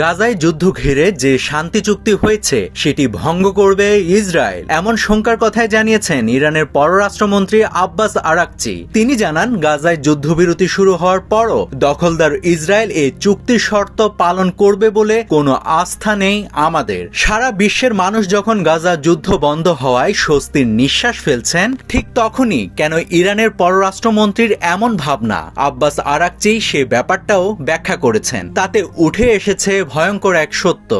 গাজায় যুদ্ধ ঘিরে যে শান্তি চুক্তি হয়েছে, সেটি ভঙ্গ করবে ইসরায়েল। এমন শঙ্কার কথাই জানিয়েছেন ইরানের পররাষ্ট্রমন্ত্রী আব্বাস আরাকচি। তিনি জানান, গাজায় যুদ্ধবিরতি শুরু হওয়ার পরও দখলদার ইসরায়েল এই চুক্তির শর্ত পালন করবে বলে কোনো আস্থা নেই আমাদের। সারা বিশ্বের মানুষ যখন গাজা যুদ্ধ বন্ধ হওয়ায় স্বস্তির নিঃশ্বাস ফেলছেন, ঠিক তখনই কেন ইরানের পররাষ্ট্রমন্ত্রীর এমন ভাবনা? আব্বাস আরাকচি সে ব্যাপারটাও ব্যাখ্যা করেছেন। তাতে উঠে এসেছে ভয়ঙ্কর এক সত্য।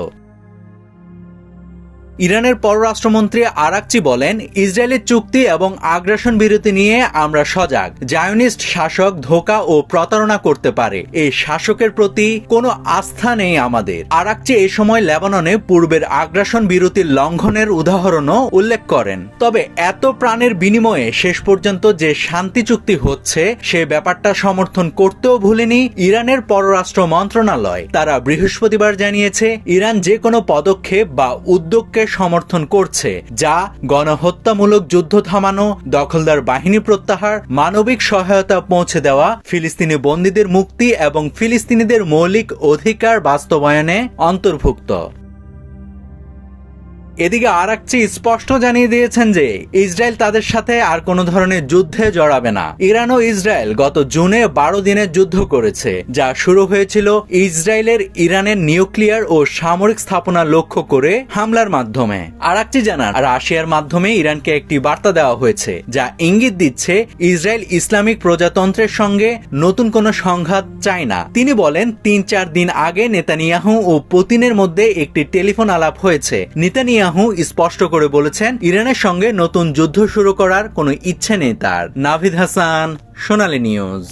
ইরানের পররাষ্ট্রমন্ত্রী আরাকচি বলেন, ইসরায়েলের চুক্তি এবং আগ্রাসন বিরতি নিয়ে আমরা সজাগ। জায়নিস্ট শাসক ধোকা ও প্রতারণা করতে পারে। এই শাসকের প্রতি কোনো আস্থা নেই আমাদের। আরাকচি এই সময় লেবাননে পূর্বের আগ্রাসন বিরতির লঙ্ঘনের উদাহরণও উল্লেখ করেন। তবে এত প্রাণের বিনিময়ে শেষ পর্যন্ত যে শান্তি চুক্তি হচ্ছে, সে ব্যাপারটা সমর্থন করতেও ভুলেনি ইরানের পররাষ্ট্র মন্ত্রণালয়। তারা বৃহস্পতিবার জানিয়েছে, ইরান যে কোনো পদক্ষেপ বা উদ্যোগকে সমর্থন করছে, যা গণহত্যামূলক যুদ্ধ থামানো, দখলদার বাহিনী প্রত্যাহার, মানবিক সহায়তা পৌঁছে দেওয়া, ফিলিস্তিনি বন্দীদের মুক্তি এবং ফিলিস্তিনিদের মৌলিক অধিকার বাস্তবায়নে অন্তর্ভুক্ত। এদিকে আরাকচি স্পষ্ট জানিয়ে দিয়েছেন যে ইসরায়েল তাদের সাথে আর কোনো ধরনের যুদ্ধে জড়াবে না। ইরান ও ইসরায়েল গত জুনে বারো দিনের যুদ্ধ করেছে, যা শুরু হয়েছিল ইসরায়েলের ইরানের নিউক্লিয়ার ও সামরিক স্থাপনা লক্ষ্য করে হামলার মাধ্যমে। আরাকচি জানান, রাশিয়ার মাধ্যমে ইরানকে একটি বার্তা দেওয়া হয়েছে, যা ইঙ্গিত দিচ্ছে ইসরায়েল ইসলামিক প্রজাতন্ত্রের সঙ্গে নতুন কোনো সংঘাত চায় না। তিনি বলেন, তিন চার দিন আগে নেতানিয়াহু ও পুতিনের মধ্যে একটি টেলিফোন আলাপ হয়েছে। নেতানিয়াহু স্পষ্ট করে বলেছেন, ইরানের সঙ্গে নতুন যুদ্ধ শুরু করার কোনো ইচ্ছে নেই তার। নাভিদ হাসান, সোনালী নিউজ।